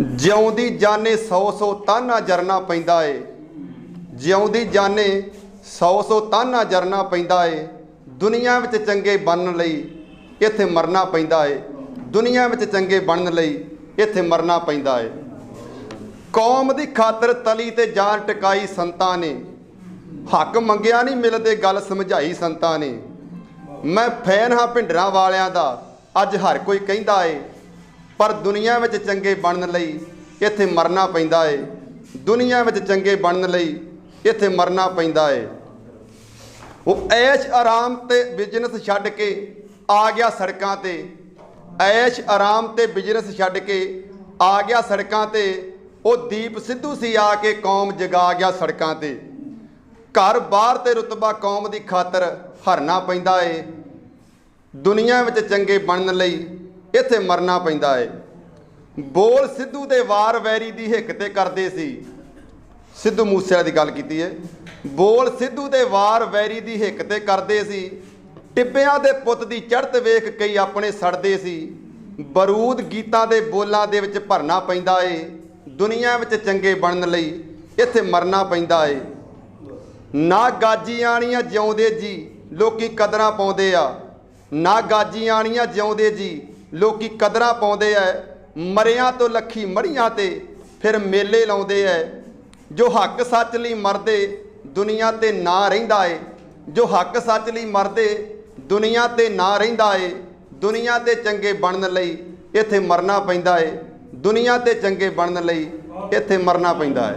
ਜਿਉਂਦੀ ਜਾਣੇ 100 100 ਤਾਨਾ ਜਰਨਾ ਪੈਂਦਾ ਏ। ਜਿਉਂਦੀ ਜਾਣੇ 100 100 ਤਾਨਾ ਜਰਨਾ ਪੈਂਦਾ ਏ। ਦੁਨੀਆ ਵਿੱਚ ਚੰਗੇ ਬਣਨ ਲਈ ਇੱਥੇ ਮਰਨਾ ਪੈਂਦਾ ਏ। ਦੁਨੀਆ ਵਿੱਚ ਚੰਗੇ ਬਣਨ ਲਈ ਇੱਥੇ ਮਰਨਾ ਪੈਂਦਾ ਏ। ਕੌਮ ਦੀ ਖਾਤਰ ਤਲੀ ਤੇ ਜਾਨ ਟਿਕਾਈ ਸੰਤਾਂ ਨੇ। ਹੱਕ ਮੰਗਿਆ ਨਹੀਂ ਮਿਲਦੇ ਗੱਲ ਸਮਝਾਈ ਸੰਤਾਂ ਨੇ। ਮੈਂ ਫੈਨ ਹਾਂ ਭਿੰਡਰਾਂ ਵਾਲਿਆਂ ਦਾ। ਅੱਜ ਹਰ ਕੋਈ ਕਹਿੰਦਾ ਏ ਪਰ ਦੁਨੀਆ ਵਿੱਚ ਚੰਗੇ ਬਣਨ ਲਈ ਇੱਥੇ ਮਰਨਾ ਪੈਂਦਾ ਏ। ਦੁਨੀਆ ਵਿੱਚ ਚੰਗੇ ਬਣਨ ਲਈ ਇੱਥੇ ਮਰਨਾ ਪੈਂਦਾ ਏ। ਉਹ ਐਸ਼ ਆਰਾਮ ਤੇ ਬਿਜ਼ਨਸ ਛੱਡ ਕੇ ਆ ਗਿਆ ਸੜਕਾਂ ਤੇ। ਐਸ਼ ਆਰਾਮ ਤੇ ਬਿਜ਼ਨਸ ਛੱਡ ਕੇ ਆ ਗਿਆ ਸੜਕਾਂ ਤੇ। ਉਹ ਦੀਪ ਸਿੱਧੂ ਸੀ ਆ ਕੇ ਕੌਮ ਜਗਾ ਗਿਆ ਸੜਕਾਂ ਤੇ। ਘਰ ਬਾਹਰ ਤੇ ਰੁਤਬਾ ਕੌਮ ਦੀ ਖਾਤਰ ਹਰਨਾ ਪੈਂਦਾ ਏ। ਦੁਨੀਆ ਵਿੱਚ ਚੰਗੇ ਬਣਨ ਲਈ ਇੱਥੇ ਮਰਨਾ ਪੈਂਦਾ ਏ। ਬੋਲ ਸਿੱਧੂ ਦੇ ਵਾਰ ਵੈਰੀ ਦੀ ਹਿੱਕ ਤੇ ਕਰਦੇ ਸੀ। ਸਿੱਧੂ ਮੂਸੇਵਾਲੇ ਦੀ ਗੱਲ ਕੀਤੀ ਏ। ਬੋਲ ਸਿੱਧੂ ਦੇ ਵਾਰ ਵੈਰੀ ਦੀ ਹਿੱਕ ਤੇ ਕਰਦੇ ਸੀ। ਟਿੱਬਿਆਂ ਦੇ ਪੁੱਤ ਦੀ ਚੜ੍ਹਤ ਵੇਖ ਕਈ ਆਪਣੇ ਸੜਦੇ ਸੀ। ਬਰੂਦ ਗੀਤਾਂ ਦੇ ਬੋਲਾਂ ਦੇ ਵਿੱਚ ਭਰਨਾ ਪੈਂਦਾ ਏ। ਦੁਨੀਆ ਵਿੱਚ ਚੰਗੇ ਬਣਨ ਲਈ ਇੱਥੇ ਮਰਨਾ ਪੈਂਦਾ ਏ। ਨਾ ਗਾਜੀ ਆਣੀਆਂ ਜਿਉਂਦੇ ਜੀ। ਲੋਕੀ ਕਦਰਾਂ ਪਾਉਂਦੇ ਆ। ਨਾ ਗਾਜੀ ਆਣੀਆਂ ਜਿਉਂਦੇ ਜੀ। ਲੋਕੀ ਕਦਰਾਂ ਪਾਉਂਦੇ ਐ, ਮਰਿਆਂ ਤੋਂ ਲੱਖੀ ਮੜੀਆਂ ਤੇ ਫਿਰ ਮੇਲੇ ਲਾਉਂਦੇ ਐ। ਜੋ ਹੱਕ ਸੱਚ ਲਈ ਮਰਦੇ, ਦੁਨੀਆ ਤੇ ਨਾ ਰਹਿੰਦਾ ਏ। ਜੋ ਹੱਕ ਸੱਚ ਲਈ ਮਰਦੇ, ਦੁਨੀਆ ਤੇ ਨਾ ਰਹਿੰਦਾ ਏ। ਦੁਨੀਆ ਤੇ ਚੰਗੇ ਬਣਨ ਲਈ ਇੱਥੇ ਮਰਨਾ ਪੈਂਦਾ ਏ। ਦੁਨੀਆ ਤੇ ਚੰਗੇ ਬਣਨ ਲਈ ਇੱਥੇ ਮਰਨਾ ਪੈਂਦਾ ਏ।